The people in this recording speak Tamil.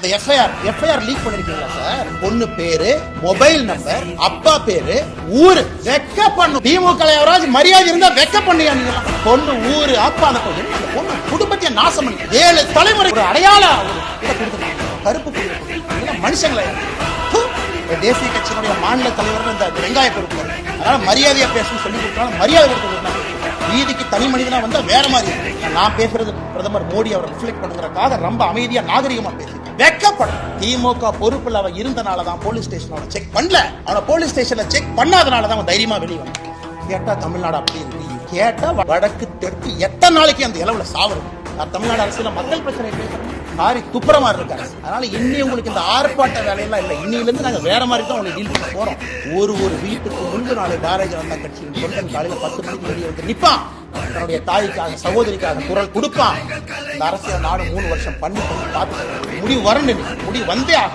இந்த எஃப்ஐஆர் எஃப்ஐஆர் லீக் பண்ணிருக்கீங்களா சார்? பொண்ணு பேரு மொபைல் நம்பர் அப்பா பேரு ஊரு. வெக்க பண்ணும் திமுக யாராவது மரியாதை இருந்தா வெக்க பண்ணியா நீங்க. பொண்ணு ஊரு அப்பா அந்த பொண்ணு. என்ன குடும்பத்தை நாசம் பண்ணி. ஏழு தலைமுறை ஒரு அடையாள கருப்பு புள்ளி கொடுத்துருக்காங்க. மனுஷங்களா இந்த தேசிய கட்சியினுடைய மாநில தலைவர் இந்த வெங்காய பொறுப்பு அதனால மரியாதையா பேசணும்னு சொல்லி கொடுத்தாலும் மரியாதை கொடுத்து வீதிக்கு தனி மனிதனா வந்தா வேற மாதிரி நான் பேசுறது பிரதமர் மோடி அவர் ரிஃப்ளெக்ட் பண்ணுறதுக்காக ரொம்ப அமைதியா நாகரிகமா பேசி வெக்கப்படும். திமுக பொறுப்புல அவன் இருந்தனால தான் போலீஸ் ஸ்டேஷன் அவனை செக் பண்ணல. அவனை போலீஸ் ஸ்டேஷன்ல செக் பண்ணாதனால தான் அவன் தைரியமா வெளியே வந்தான். கேட்டா தமிழ்நாடு அப்படி இருக்கு. கேட்டா வடக்கு தெற்கு எத்தனை நாளைக்கு அந்த இளவுல சாவரும் நான் தமிழ்நாடு அரசுல மக்கள் பிரச்சனை பேசுறேன். மாறி துப்புரமா இருக்காரு அதனால இன்னி உங்களுக்கு இந்த ஆர்ப்பாட்ட வேலையெல்லாம் இல்லை. இன்னில இருந்து நாங்க வேற மாதிரி தான் உங்களை டீல் பண்ண போறோம். ஒரு ஒரு வீட்டுக்கு முன்பு நாளை பாரதிய ஜனதா கட்சியின் தொண்டன் காலையில பத்து மணிக்கு வெளியே வந்து நிப்பான். தன்னுடைய தாய்க்காக சகோதரிக்காக குரல் கொடுப்பான். இந்த அரசியல் நாடு மூணு வருஷம் பண்ணி பண்ணி பார்த்து முடிவு வரணும் முடிவு வந்தே